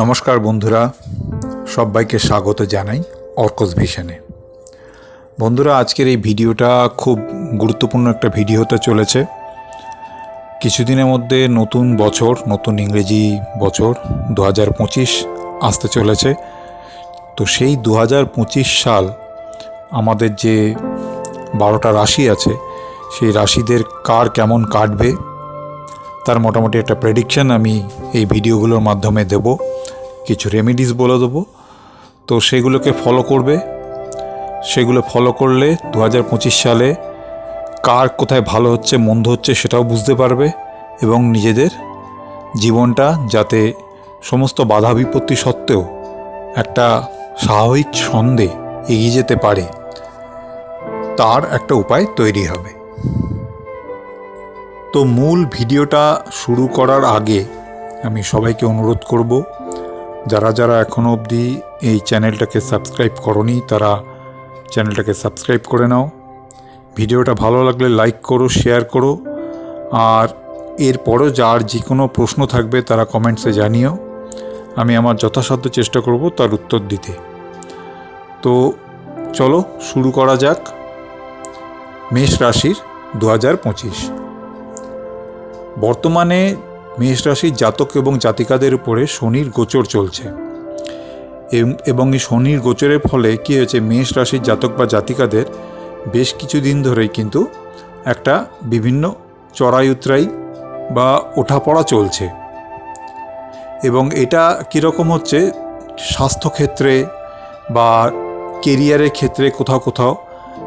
নমস্কার বন্ধুরা, সবাইকে স্বাগত জানাই অর্কস ভিশনে। বন্ধুরা, আজকের এই ভিডিওটা খুব গুরুত্বপূর্ণ একটা ভিডিও হতে চলেছে। কিছুদিনের মধ্যে নতুন বছর, নতুন ইংরেজি বছর দু হাজার পঁচিশ আসতে চলেছে। তো সেই দু হাজার পঁচিশ সাল আমাদের যে বারোটা রাশি আছে, সেই রাশিদের কার কেমন কাটবে তার মোটামুটি একটা প্রেডিকশন আমি এই ভিডিওগুলোর মাধ্যমে দেব। কিছু রেমেডিস বলে দেবো। তো সেগুলোকে ফলো করবে। সেগুলো ফলো করলে দু হাজার পঁচিশ সালে কার কোথায় ভালো হচ্ছে, মন্দ হচ্ছে সেটাও বুঝতে পারবে এবং নিজেদের জীবনটা যাতে সমস্ত বাধা বিপত্তি সত্ত্বেও একটা স্বাভাবিক ছন্দে এগিয়ে যেতে পারে, তার একটা উপায় তৈরি হবে। তো মূল ভিডিওটা শুরু করার আগে আমি সবাইকে অনুরোধ করব, যারা যারা এখনও অবধি এই চ্যানেলটাকে সাবস্ক্রাইব করনি, তারা চ্যানেলটাকে সাবস্ক্রাইব করে নাও। ভিডিওটা ভালো লাগলে লাইক করো, শেয়ার করো, আর এরপরও যার যে কোনো প্রশ্ন থাকবে তারা কমেন্টসে জানিও। আমি আমার যথাসাধ্য চেষ্টা করব তার উত্তর দিতে। তো চলো শুরু করা যাক। মেষ রাশির দু হাজার পঁচিশ। বর্তমানে মেষ রাশির জাতক এবং জাতিকাদের উপরে শনির গোচর চলছে। এবং এই শনির গোচরের ফলে কী হয়েছে, মেষ রাশির জাতক বা জাতিকাদের বেশ কিছুদিন ধরেই কিন্তু একটা বিভিন্ন চড়াই উতরাই বা ওঠাপড়া চলছে। এবং এটা কীরকম হচ্ছে, স্বাস্থ্যক্ষেত্রে বা কেরিয়ারের ক্ষেত্রে কোথাও কোথাও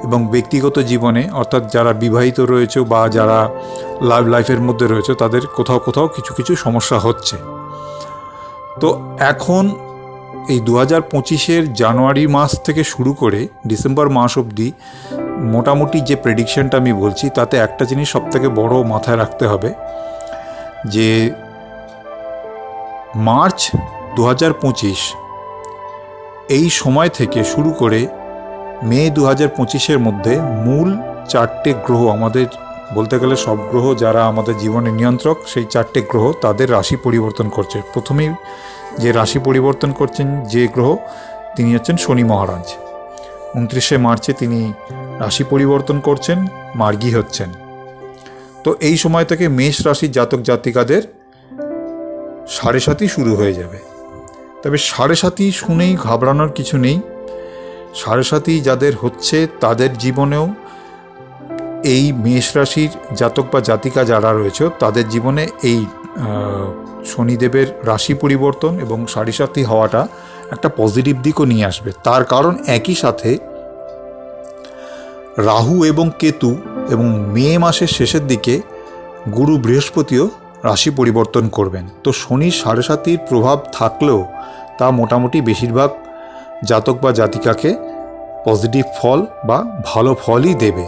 এবং ব্যক্তিগত জীবনে, অর্থাৎ যারা বিবাহিত রয়েছে বা যারা লাইফ, লাইফের মধ্যে রয়েছে, তাদের কোথাও কোথাও কিছু কিছু সমস্যা হচ্ছে। তো এখন এই দু হাজার পঁচিশের জানুয়ারি মাস থেকে শুরু করে ডিসেম্বর মাস অবধি মোটামুটি যে প্রেডিকশনটা আমি বলছি, তাতে একটা জিনিস সবথেকে বড় মাথায় রাখতে হবে, যে মার্চ দু হাজার পঁচিশ এই সময় থেকে শুরু করে মে দু হাজার পঁচিশের মধ্যে মূল চারটে গ্রহ আমাদের, বলতে গেলে সব গ্রহ যারা আমাদের জীবনের নিয়ন্ত্রক, সেই চারটে গ্রহ তাদের রাশি পরিবর্তন করছে। প্রথমেই যে রাশি পরিবর্তন করছেন যে গ্রহ, তিনি হচ্ছেন শনি মহারাজ। উনত্রিশে মার্চে তিনি রাশি পরিবর্তন করছেন, মার্গী হচ্ছেন। তো এই সময় থেকে মেষ রাশির জাতক জাতিকাদের সাড়ে সাতই শুরু হয়ে যাবে। তবে সাড়ে সাতই শুনেই ঘাবড়ানোর কিছু নেই। সাতই যাদের হচ্ছে তাদের জীবনেও এই মেষ রাশির জাতক বা জাতিকা যারা রয়েছে, তাদের জীবনে এই শনিদেবের রাশি পরিবর্তন এবং সাতই হওয়াটা একটা পজিটিভ দিকও নিয়ে আসবে। তার কারণ একই সাথে রাহু এবং কেতু এবং মে মাসের শেষের দিকে গুরু বৃহস্পতিও রাশি পরিবর্তন করবেন। তো শনির সাড়ে সাতির প্রভাব থাকলেও তা মোটামুটি বেশিরভাগ জাতক বা জাতিকাকে পজিটিভ ফল বা ভালো ফলই দেবে।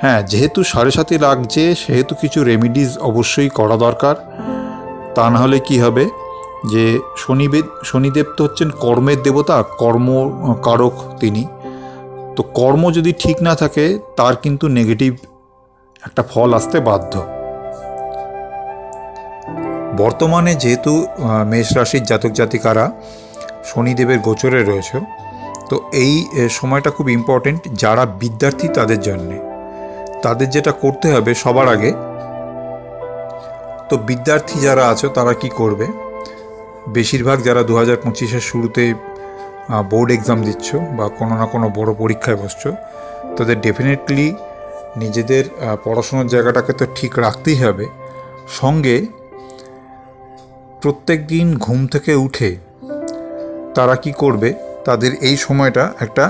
হ্যাঁ যেহেতু সাড়ে সাথে লাগছে, সেহেতু কিছু রেমিডিজ অবশ্যই করা দরকার। তা না হলে কী হবে? যে শনিদেব শনিদেব তো হচ্ছেন কর্মের দেবতা কর্ম কারক তিনি। তো কর্ম যদি ঠিক না থাকে, তার কিন্তু নেগেটিভ একটা ফল আসতে বাধ্য। বর্তমানে যেহেতু মেষ রাশির জাতক জাতিকারা শনিদেবের গোচরে রয়েছে। তো এই সময়টা খুব ইম্পর্টেন্ট যারা বিদ্যার্থী তাদের জন্যে। তাদের যেটা করতে হবে সবার আগে, তো বিদ্যার্থী যারা আছো তারা কি করবে? বেশিরভাগ যারা দু হাজার পঁচিশের শুরুতে বোর্ড এক্সাম দিচ্ছ বা কোনো না কোনো বড় পরীক্ষায় বসছো, তাদের ডেফিনেটলি নিজেদের পড়াশোনার জায়গাটাকে তো ঠিক রাখতেই হবে। সঙ্গে প্রত্যেক দিন ঘুম থেকে উঠে তারা কি করবে? তাদের এই সময়টা একটা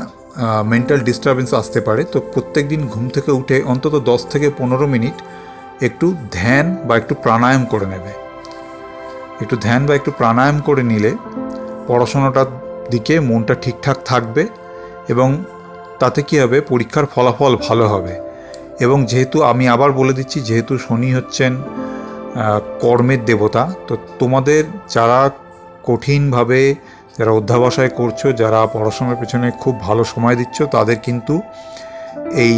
মেন্টাল ডিস্টারবেন্স আসতে পারে। তো প্রত্যেক দিন ঘুম থেকে উঠে অন্তত দশ থেকে পনেরো মিনিট একটু ধ্যান বা একটু প্রাণায়াম করে নেবে। একটু ধ্যান বা একটু প্রাণায়াম করে নিলে পড়াশোনাটার দিকে মনটা ঠিকঠাক থাকবে এবং তাতে কী হবে? পরীক্ষার ফলাফল ভালো হবে। এবং যেহেতু আমি আবার বলে দিচ্ছি, যেহেতু শনি হচ্ছেন কর্মের দেবতা, তো তোমাদের যারা কঠিনভাবে যারা অধ্যাবসায় করছ, যারা পড়াশোনার পেছনে খুব ভালো সময় দিচ্ছ, তাদের কিন্তু এই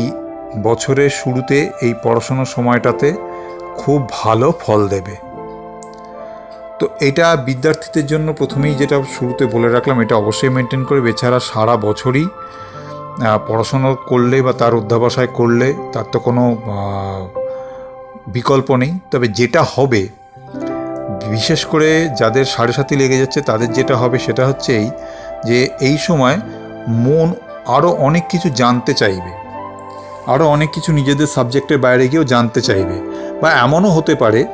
বছরের শুরুতে এই পড়াশোনার সময়টাতে খুব ভালো ফল দেবে। তো এটা বিদ্যার্থীদের জন্য প্রথমেই যেটা শুরুতে বলে রাখলাম, এটা অবশ্যই মেনটেন করবে এছাড়া সারা বছরই পড়াশোনা করলে বা তার অধ্যাবসায় করলে তার তো কোনো বিকল্প নেই। তবে যেটা হবে বিশেষ করে যাদের সাড়ে সাথী লেগে যাচ্ছে, তাদের যেটা হবে সেটা হচ্ছে এই যে এই সময় মন আরও অনেক কিছু জানতে চাইবে। আরও অনেক কিছু নিজেদের সাবজেক্টের বাইরে গিয়েও জানতে চাইবে। বা এমনও হতে পারে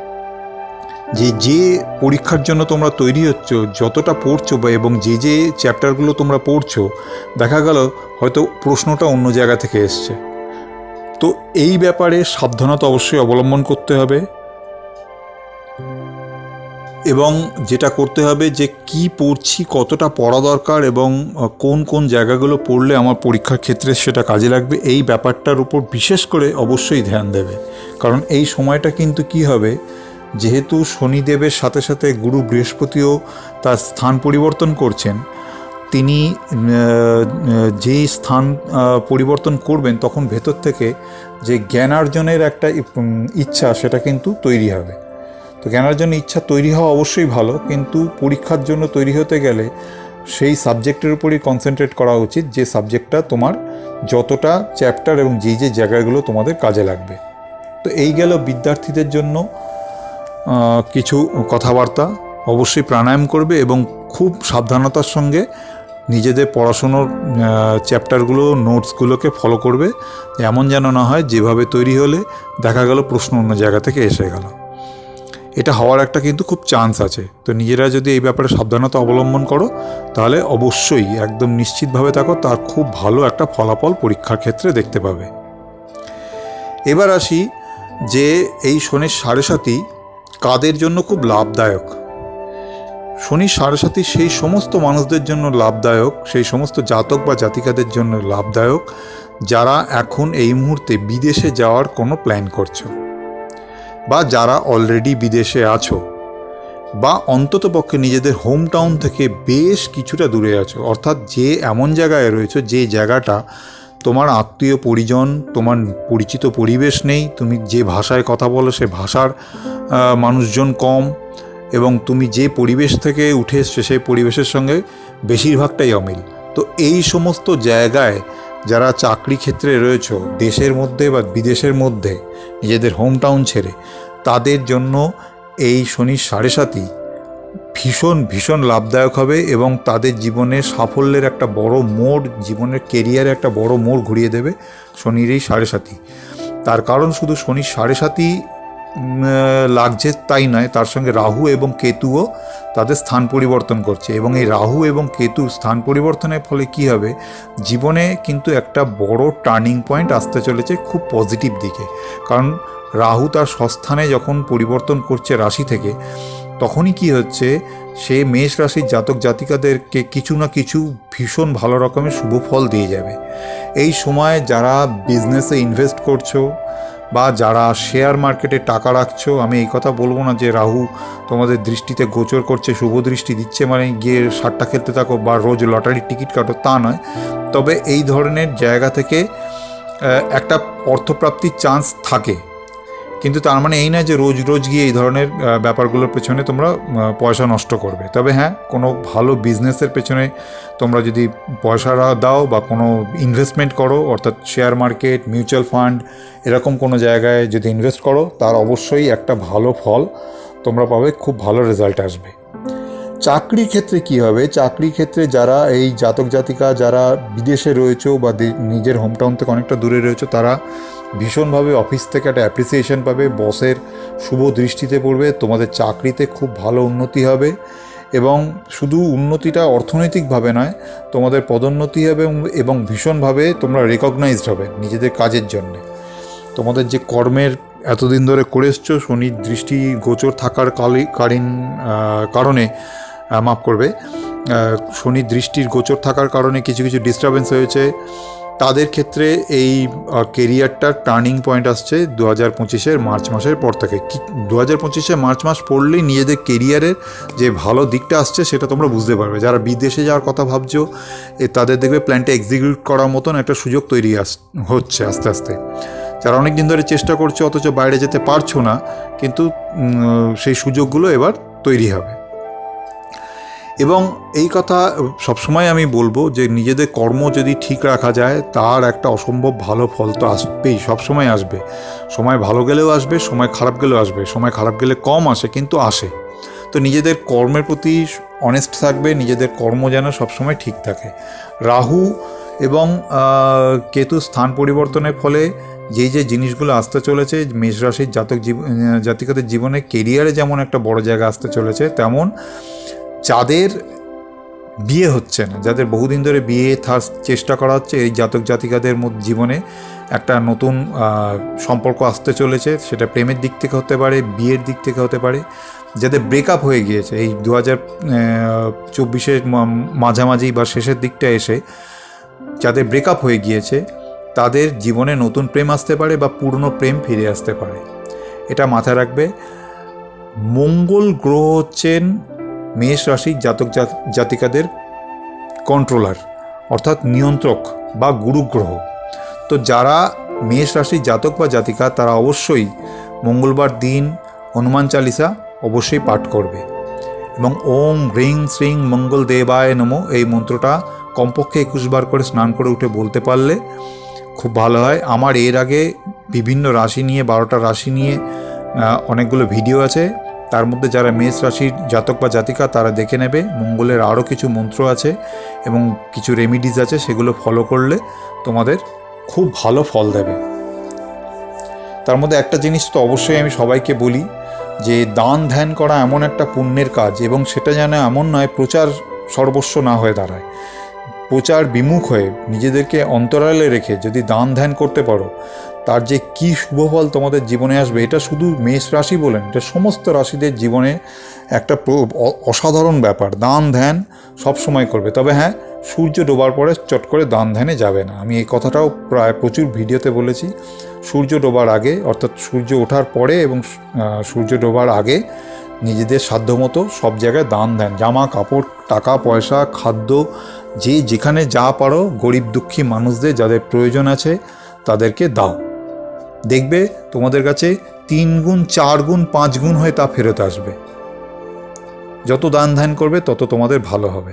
যে যে পরীক্ষার জন্য তোমরা তৈরি হচ্ছ, যতটা পড়ছো বা এবং যে যে চ্যাপ্টারগুলো তোমরা পড়ছো, দেখা গেল হয়তো প্রশ্নটা অন্য জায়গা থেকে এসছে। তো এই ব্যাপারে সাবধানতা অবশ্যই অবলম্বন করতে হবে। এবং যেটা করতে হবে যে কি পড়ছি, কতটা পড়া দরকার এবং কোন কোন জায়গাগুলো পড়লে আমার পরীক্ষার ক্ষেত্রে সেটা কাজে লাগবে, এই ব্যাপারটার উপর বিশেষ করে অবশ্যই ধ্যান দেবে। কারণ এই সময়টা কিন্তু কি হবে, যেহেতু শনিদেবের সাথে সাথে গুরু বৃহস্পতিও তার স্থান পরিবর্তন করছেন, তিনি যেই স্থান পরিবর্তন করবেন তখন ভেতর থেকে যে জ্ঞানার্জনের একটা ইচ্ছা সেটা কিন্তু তৈরি হবে। তো জ্ঞানার্জন ইচ্ছা তৈরি হওয়া অবশ্যই ভালো, কিন্তু পরীক্ষার জন্য তৈরি হতে গেলে সেই সাবজেক্টের উপরই কনসেন্ট্রেট করা উচিত, যে সাবজেক্টটা তোমার যতটা চ্যাপ্টার এবং যে যে জায়গাগুলো তোমাদের কাজে লাগবে। তো এই গেল বিদ্যার্থীদের জন্য কিছু কথাবার্তা। অবশ্যই প্রাণায়াম করবে এবং খুব সাবধানতার সঙ্গে নিজেদের পড়াশুনোর চ্যাপ্টারগুলো নোটসগুলোকে ফলো করবে এমন যেন না হয় যেভাবে তৈরি হলে দেখা গেল প্রশ্ন অন্য জায়গা থেকে এসে গেল। এটা হওয়ার একটা কিন্তু খুব চান্স আছে। তো নিজেরা যদি এই ব্যাপারে সাবধানতা অবলম্বন করো, তাহলে অবশ্যই একদম নিশ্চিতভাবে থাকো, তার খুব ভালো একটা ফলাফল পরীক্ষার ক্ষেত্রে দেখতে পাবে। এবার আসি যে এই শনির সাড়ে সাথী কাদের জন্য খুব লাভদায়ক? শনি সাড়ে সাথী সেই সমস্ত মানুষদের জন্য লাভদায়ক, সেই সমস্ত জাতক বা জাতিকাদের জন্য লাভদায়ক, যারা এখন এই মুহূর্তে বিদেশে যাওয়ার কোনো প্ল্যান করছ। বা যারা অলরেডি বিদেশে আছো, বা অন্ততপক্ষে নিজেদের হোম টাউন থেকে বেশ কিছুটা দূরে আছো, অর্থাৎ যে এমন জায়গায় রয়েছে, যে জায়গাটা তোমার আত্মীয় পরিজন, তোমার পরিচিত পরিবেশ নেই, তুমি যে ভাষায় কথা বলো সে ভাষার মানুষজন কম, এবং তুমি যে পরিবেশ থেকে উঠে এসছো সেই পরিবেশের সঙ্গে বেশিরভাগটাই অমিল। তো এই সমস্ত জায়গায় যারা চাকরি ক্ষেত্রে রয়েছে, দেশের মধ্যে বা বিদেশের মধ্যে নিজেদের হোম টাউন ছেড়ে তাদের জন্য এই শনি সাড়ে সাতই ভীষণ ভীষণ লাভদায়ক হবে এবং তাদের জীবনে সাফল্যের একটা বড় মোড়, জীবনের কেরিয়ারে একটা বড় মোড় ঘুরিয়ে দেবে শনির এই সাড়ে সাতই। তার কারণ শুধু শনির সাড়ে সাতই লাগছে তাই নয়, তার সঙ্গে রাহু এবং কেতুও তাদের স্থান পরিবর্তন করছে এবং এই রাহু এবং কেতুর স্থান পরিবর্তনের ফলে কি হবে? জীবনে কিন্তু একটা বড় টার্নিং পয়েন্ট আসতে চলেছে খুব পজিটিভ দিকে। কারণ রাহু তার স্বস্থানে যখন পরিবর্তন করছে রাশি থেকে, তখনই কি হচ্ছে? সে মেষ রাশির জাতক জাতিকাদেরকে কিছু না কিছু ভীষণ ভালো রকমের শুভ ফল দিয়ে যাবে। এই সময় যারা বিজনেসে ইনভেস্ট করছ বা যারা শেয়ার মার্কেটে টাকা রাখছো, আমি এই কথা বলব না যে রাহু তোমাদের দৃষ্টিতে গোচর করছে, শুভ দৃষ্টি দিচ্ছে মানে গিয়ে সারটা খেলতে থাকো বা রোজ লটারির টিকিট কাটো, তা নয়। তবে এই ধরনের জায়গা থেকে একটা অর্থপ্রাপ্তির চান্স থাকে। কিন্তু তার মানে এই নয় যে রোজ রোজ গিয়ে এই ধরনের ব্যাপারগুলোর পেছনে তোমরা পয়সা নষ্ট করবে। তবে হ্যাঁ কোনো ভালো বিজনেসের পেছনে তোমরা যদি পয়সা দাও বা কোনো ইনভেস্টমেন্ট করো, অর্থাৎ শেয়ার মার্কেট মিউচুয়াল ফান্ড এরকম কোনো জায়গায় যদি ইনভেস্ট করো, তার অবশ্যই একটা ভালো ফল তোমরা পাবে, খুব ভালো রেজাল্ট আসবে। চাকরির ক্ষেত্রে কি হবে? চাকরির ক্ষেত্রে যারা এই জাতক জাতিকা যারা বিদেশে রয়েছে বা নিজের হোমটাউন থেকে অনেকটা দূরে রয়েছে, তারা ভীষণভাবে অফিস থেকে একটা অ্যাপ্রিসিয়েশন পাবে বসের শুভ দৃষ্টিতে পড়বে, তোমাদের চাকরিতে খুব ভালো উন্নতি হবে এবং শুধু উন্নতিটা অর্থনৈতিকভাবে নয়, তোমাদের পদোন্নতি হবে এবং- ভীষণভাবে তোমরা রেকগনাইজড হবে নিজেদের কাজের জন্য। তোমাদের যে কর্মের এতদিন ধরে করে এসছো, শনির দৃষ্টি গোচর থাকার কালি কালীন কারণে মাফ করবে শনির দৃষ্টির গোচর থাকার কারণে কিছু কিছু ডিস্টারবেন্স হয়েছে। তাদের ক্ষেত্রে এই কেরিয়ারটার টার্নিং পয়েন্ট আসছে দু হাজার পঁচিশের মার্চ মাসের পর থেকে। কি দু হাজার পঁচিশে মার্চ মাস পড়লেই নিজেদের কেরিয়ারের যে ভালো দিকটা আসছে সেটা তোমরা বুঝতে পারবে। যারা বিদেশে যাওয়ার কথা ভাবছ, এ তাদের দেখবে প্ল্যানটা এক্সিকিউট করার মতন একটা সুযোগ তৈরি আস, হচ্ছে আস্তে আস্তে। যারা অনেক দিন ধরে চেষ্টা করছ, অথচ বাইরে যেতে পারছ না, কিন্তু সেই সুযোগগুলো এবার তৈরি হবে। এবং এই কথা সবসময় আমি বলব যে নিজেদের কর্ম যদি ঠিক রাখা যায়, তার একটা অসম্ভব ভালো ফল তো আসবেই, সবসময় আসবে। সময় ভালো গেলেও আসবে, সময় খারাপ গেলেও আসবে। সময় খারাপ গেলে কম আসে, কিন্তু আসে। তো নিজেদের কর্মের প্রতি অনেস্ট থাকবে, নিজেদের কর্ম যেন সবসময় ঠিক থাকে। রাহু এবং কেতু স্থান পরিবর্তনের ফলে যেই যে জিনিসগুলো আসতে চলেছে, মেষ রাশির জাতক জীব, জাতিকাদের জীবনে কেরিয়ারে যেমন একটা বড় জায়গা আসতে চলেছে, তেমন যাদের বিয়ে হচ্ছে না, যাদের বহুদিন ধরে বিয়ে থার চেষ্টা করা হচ্ছে, এই জাতক জাতিকাদের জীবনে একটা নতুন সম্পর্ক আসতে চলেছে। সেটা প্রেমের দিক থেকে হতে পারে, বিয়ের দিক থেকে হতে পারে। যাদের ব্রেকআপ হয়ে গিয়েছে, এই দু হাজার চব্বিশের মাঝামাঝি বা শেষের দিকটা এসে যাদের ব্রেকআপ হয়ে গিয়েছে, তাদের জীবনে নতুন প্রেম আসতে পারে বা পুরনো প্রেম ফিরে আসতে পারে। এটা মাথায় রাখবে। মঙ্গল গ্রহ হচ্ছেন মেষ রাশির জাতক জাত- জাতিকাদের কন্ট্রোলার অর্থাৎ নিয়ন্ত্রক বা গুরুগ্রহ। তো যারা মেষ রাশির জাতক বা জাতিকা, তারা অবশ্যই মঙ্গলবার দিন হনুমান চালিসা অবশ্যই পাঠ করবে। এবং ওম হ্রিং শ্রিং মঙ্গল দেবায় নমো এই মন্ত্রটা কমপক্ষে একুশ বার করে স্নান করে উঠে বলতে পারলে খুব ভালো হয়। আমার এর আগে বিভিন্ন রাশি নিয়ে, বারোটা রাশি নিয়ে অনেকগুলো ভিডিও আছে। তার মধ্যে যারা মেষ রাশির জাতক বা জাতিকা, তারা দেখে নেবে। মঙ্গলের আরও কিছু মন্ত্র আছে এবং কিছু রেমিডিজ আছে, সেগুলো ফলো করলে তোমাদের খুব ভালো ফল দেবে। তার মধ্যে একটা জিনিস তো অবশ্যই আমি সবাইকে বলি যে, দান ধ্যান করা এমন একটা পুণ্যের কাজ এবং সেটা যেন এমন নয়, প্রচার সর্বস্ব না হয়ে দাঁড়ায়। প্রচার বিমুখ হয়ে নিজেদেরকে অন্তরালে রেখে যদি দান ধ্যান করতে পারো তার যে কী শুভফল তোমাদের জীবনে আসবে, এটা শুধু মেষ রাশি বলেন, এটা সমস্ত রাশিদের জীবনে একটা অসাধারণ ব্যাপার। দান, ধ্যান সব সময় করবে। তবে হ্যাঁ সূর্য ডোবার পরে চট করে দান, ধ্যানে যাবে না। আমি এই কথাটাও প্রায় প্রচুর ভিডিওতে বলেছি। সূর্য ডোবার আগে, অর্থাৎ সূর্য ওঠার পরে এবং সূর্য ডোবার আগে নিজেদের সাধ্যমতো সব জায়গায় দান দেন জামা, কাপড়, টাকা, পয়সা, খাদ্য, যে যেখানে যা পারো, গরিব দুঃখী মানুষদের যাদের প্রয়োজন আছে, তাদেরকে দাও। দেখবে তোমাদের কাছে তিন গুণ, চার গুণ, পাঁচ গুণ হয়ে তা ফেরত আসবে। যত দান ধ্যান করবে, তত তোমাদের ভালো হবে।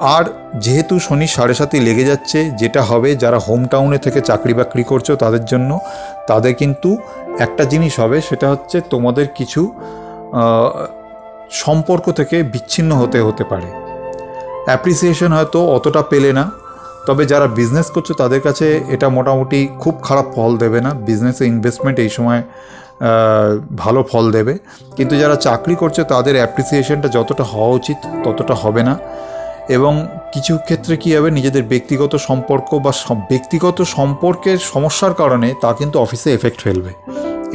আর যেহেতু শনি সাড়ে সাতই লেগে যাচ্ছে, যেটা হবে যারা হোম টাউনে থেকে চাকরি বাকরি করছ তাদের জন্য, তাদের কিন্তু একটা জিনিস হবে, সেটা হচ্ছে তোমাদের কিছু সম্পর্ক থেকে বিচ্ছিন্ন হতে হতে পারে। অ্যাপ্রিসিয়েশন হয়তো অতটা পেলে না তবে যারা বিজনেস করছে তাদের কাছে এটা মোটামুটি খুব খারাপ ফল দেবে না। বিজনেসে ইনভেস্টমেন্ট এই সময় ভালো ফল দেবে। কিন্তু যারা চাকরি করছে তাদের অ্যাপ্রিসিয়েশনটা যতটা হওয়া উচিত ততটা হবে না। এবং কিছু ক্ষেত্রে কী হবে, নিজেদের ব্যক্তিগত সম্পর্ক বা ব্যক্তিগত সম্পর্কের সমস্যার কারণে তা কিন্তু অফিসে এফেক্ট ফেলবে।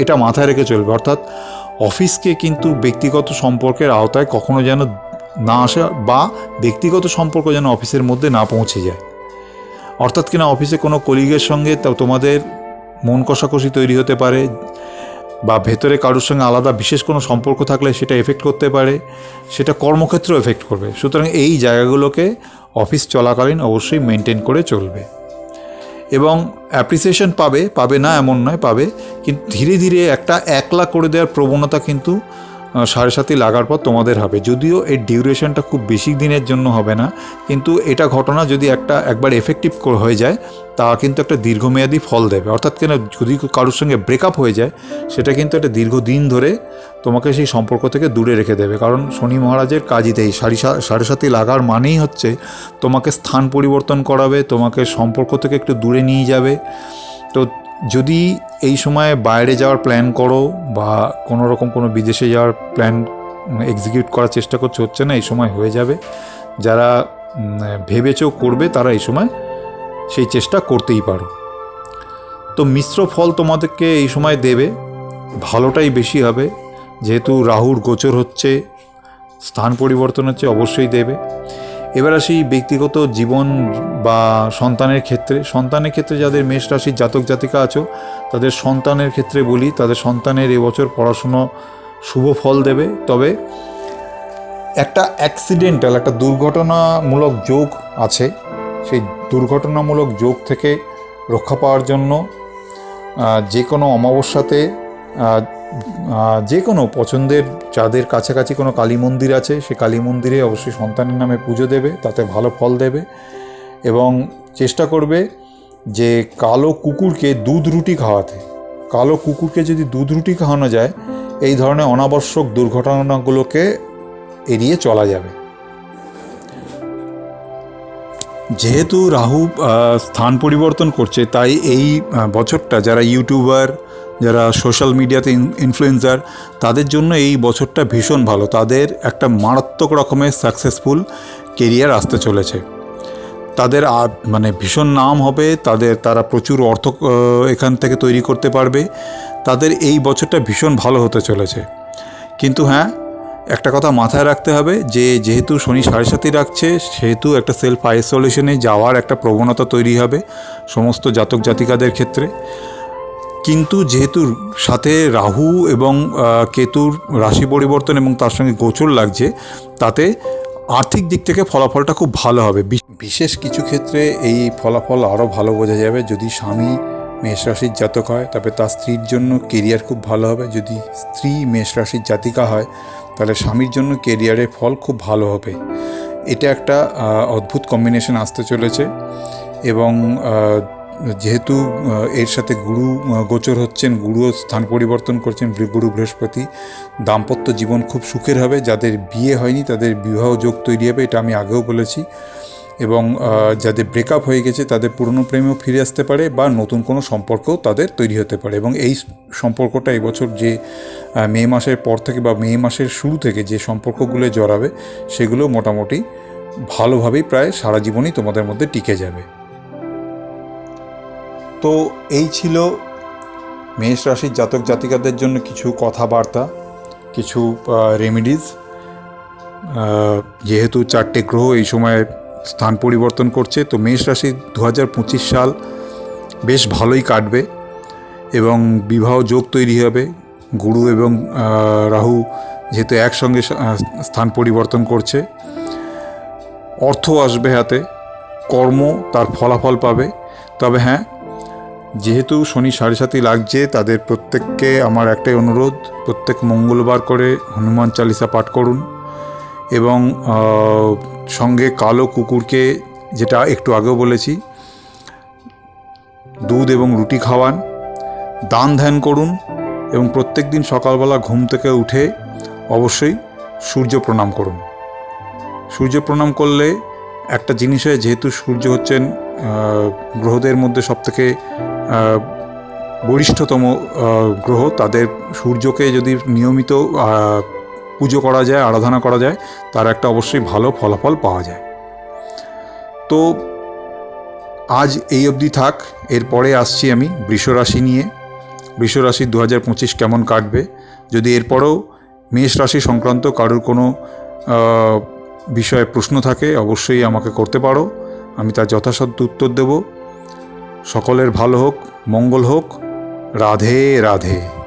এটা মাথায় রেখে চলবে। অর্থাৎ অফিসকে কিন্তু ব্যক্তিগত সম্পর্কের আওতায় কখনো যেন না আসে বা ব্যক্তিগত সম্পর্ক যেন অফিসের মধ্যে না পৌঁছে যায়। অর্থাৎ কিনা অফিসে কোনো কলিগের সঙ্গে তোমাদের মন কষাকষি তৈরি হতে পারে, বা ভেতরে কারোর সঙ্গে আলাদা বিশেষ কোনো সম্পর্ক থাকলে সেটা এফেক্ট করতে পারে, সেটা কর্মক্ষেত্রেও এফেক্ট করবে। সুতরাং এই জায়গাগুলোকে অফিস চলাকালীন অবশ্যই মেনটেন করে চলবে। এবং অ্যাপ্রিসিয়েশন পাবে পাবে না এমন নয়, পাবে, কিন্তু ধীরে ধীরে একটা একলা করে দেওয়ার প্রবণতা কিন্তু সাড়ে সাতই লাগার পর তোমাদের হবে। যদিও এর ডিউরেশনটা খুব বেশি দিনের জন্য হবে না, কিন্তু এটা ঘটনা যদি একটা একবার এফেক্টিভ হয়ে যায়, তা কিন্তু একটা দীর্ঘমেয়াদী ফল দেবে। অর্থাৎ কেন যদি কারোর সঙ্গে ব্রেকআপ হয়ে যায়, সেটা কিন্তু একটা দীর্ঘদিন ধরে তোমাকে সেই সম্পর্ক থেকে দূরে রেখে দেবে। কারণ শনি মহারাজের কাজই দেয় সাড়ে সা- সাড়ে সাতই লাগার মানেই হচ্ছে তোমাকে স্থান পরিবর্তন করাবে, তোমাকে সম্পর্ক থেকে একটু দূরে নিয়ে যাবে। তো যদি এই সময় বাইরে যাওয়ার প্ল্যান করো বা কোনো রকম কোনো বিদেশে যাওয়ার প্ল্যান এক্সিকিউট করার চেষ্টা করছে হচ্ছে না এই সময় হয়ে যাবে। যারা উম, ভেবেছো করবে তারা এই সময় সেই চেষ্টা করতেই পারো। তো মিশ্র ফল তোমাদেরকে এই সময় দেবে ভালোটাই বেশি হবে। যেহেতু রাহুর গোচর হচ্ছে স্থান পরিবর্তন হচ্ছে অবশ্যই দেবে। এবার আসি ব্যক্তিগত জীবন বা সন্তানের ক্ষেত্রে। সন্তানের ক্ষেত্রে যাদের মেষ রাশির জাতক জাতিকা আছো, তাদের সন্তানের ক্ষেত্রে বলি, তাদের সন্তানের এবছর পড়াশুনো শুভ ফল দেবে। তবে একটা অ্যাক্সিডেন্টাল একটা দুর্ঘটনামূলক যোগ আছে। সেই দুর্ঘটনামূলক যোগ থেকে রক্ষা পাওয়ার জন্য যে কোনো অমাবস্যাতে যে কোনো পছন্দের, যাদের কাছাকাছি কোনো কালী মন্দির আছে, সে কালী মন্দিরে অবশ্যই সন্তানের নামে পুজো দেবে, তাতে ভালো ফল দেবে এবং চেষ্টা করবে যে কালো কুকুরকে দুধ রুটি খাওয়াতে। কালো কুকুরকে যদি দুধ রুটি খাওয়ানো যায়, এই ধরনের অনাবশ্যক দুর্ঘটনাগুলোকে এড়িয়ে চলা যাবে। যেহেতু রাহু স্থান পরিবর্তন করছে, তাই এই বছরটা যারা ইউটিউবার যারা সোশ্যাল মিডিয়াতে ইনফ্লুয়েন্সার তাদের জন্য এই বছরটা ভীষণ ভালো। তাদের একটা মারাত্মক রকমের সাকসেসফুল কেরিয়ার আসতে চলেছে। তাদের মানে ভীষণ নাম হবে, তাদের তারা প্রচুর অর্থ এখান থেকে তৈরি করতে পারবে। তাদের এই বছরটা ভীষণ ভালো হতে চলেছে। কিন্তু হ্যাঁ একটা কথা মাথায় রাখতে হবে যে, যেহেতু শনি সাড়ে সাতই রাখছে, সেহেতু একটা সেলফ আইসোলেশনে যাওয়ার একটা প্রবণতা তৈরি হবে সমস্ত জাতক জাতিকাদের ক্ষেত্রে। কিন্তু যেহেতু সাথে রাহু এবং কেতুর রাশি পরিবর্তন এবং তার সঙ্গে গোচর লাগছে, তাতে আর্থিক দিক থেকে ফলাফলটা খুব ভালো হবে। বিশেষ কিছু ক্ষেত্রে এই ফলাফল আরও ভালো বোঝা যাবে। যদি স্বামী মেষ রাশির জাতক হয়, তবে তার স্ত্রীর জন্য কেরিয়ার খুব ভালো হবে। যদি স্ত্রী মেষ রাশির জাতিকা হয়, তাহলে স্বামীর জন্য কেরিয়ারের ফল খুব ভালো হবে। এটা একটা অদ্ভুত কম্বিনেশন আসতে চলেছে এবং যেহেতু এর সাথে গুরু গোচর হচ্ছেন, গুরুও স্থান পরিবর্তন করছেন গুরু বৃহস্পতি, দাম্পত্য জীবন খুব সুখের হবে, যাদের বিয়ে হয়নি, তাদের বিবাহ যোগ তৈরি হবে, এটা আমি আগেও বলেছি। এবং যাদের ব্রেকআপ হয়ে গেছে, তাদের পুরনো প্রেমেও ফিরে আসতে পারে, বা নতুন কোনো সম্পর্কও তাদের তৈরি হতে পারে। এবং এই সম্পর্কটা এবছর যে মে মাসের পর থেকে বা মে মাসের শুরু থেকে যে সম্পর্কগুলো জড়াবে, সেগুলো মোটামুটি ভালোভাবেই প্রায় সারা জীবনই তোমাদের মধ্যে টিকে যাবে। তো এই ছিল মেষ রাশির জাতক জাতিকাদের জন্য কিছু কথাবার্তা, কিছু রেমিডিজ যেহেতু চারটে গ্রহ এই সময় স্থান পরিবর্তন করছে, তো মেষ রাশি দু হাজার পঁচিশ সাল বেশ ভালোই কাটবে এবং বিবাহ যোগ তৈরি হবে। গুরু এবং রাহু যেহেতু একসঙ্গে স্থান পরিবর্তন করছে। অর্থ আসবে হাতে, কর্ম তার ফলাফল পাবে। তবে হ্যাঁ যেহেতু শনি সাড়ে সাতই লাগছে, তাদের প্রত্যেককে আমার একটাই অনুরোধ, প্রত্যেক মঙ্গলবার করে হনুমান চালিসা পাঠ করুন এবং সঙ্গে কালো কুকুরকে যেটা একটু আগেও বলেছি, দুধ এবং রুটি খাওয়ান, দান ধ্যান করুন এবং প্রত্যেক দিন সকালবেলা ঘুম থেকে উঠে অবশ্যই সূর্য প্রণাম করুন। সূর্য প্রণাম করলে একটা জিনিস হয়, যেহেতু সূর্য হচ্ছেন গ্রহদের মধ্যে সবথেকে বরিষ্ঠতম গ্রহ, তাদের সূর্যকে যদি নিয়মিত পুজো করা যায়, আরাধনা করা যায়, তার একটা অবশ্যই ভালো ফলাফল পাওয়া যায়। তো আজ এই অবধি থাক, এরপরে আসছি আমি বৃষরাশি নিয়ে। বৃষরাশি দু হাজার পঁচিশ কেমন কাটবে? যদি এরপরেও মেষ রাশি সংক্রান্ত কারোর কোনো বিষয়ে প্রশ্ন থাকে, অবশ্যই আমাকে করতে পারো। আমি তার যথাসাধ্য উত্তর দেব। সকলের ভালো হোক মঙ্গল হোক রাধে রাধে।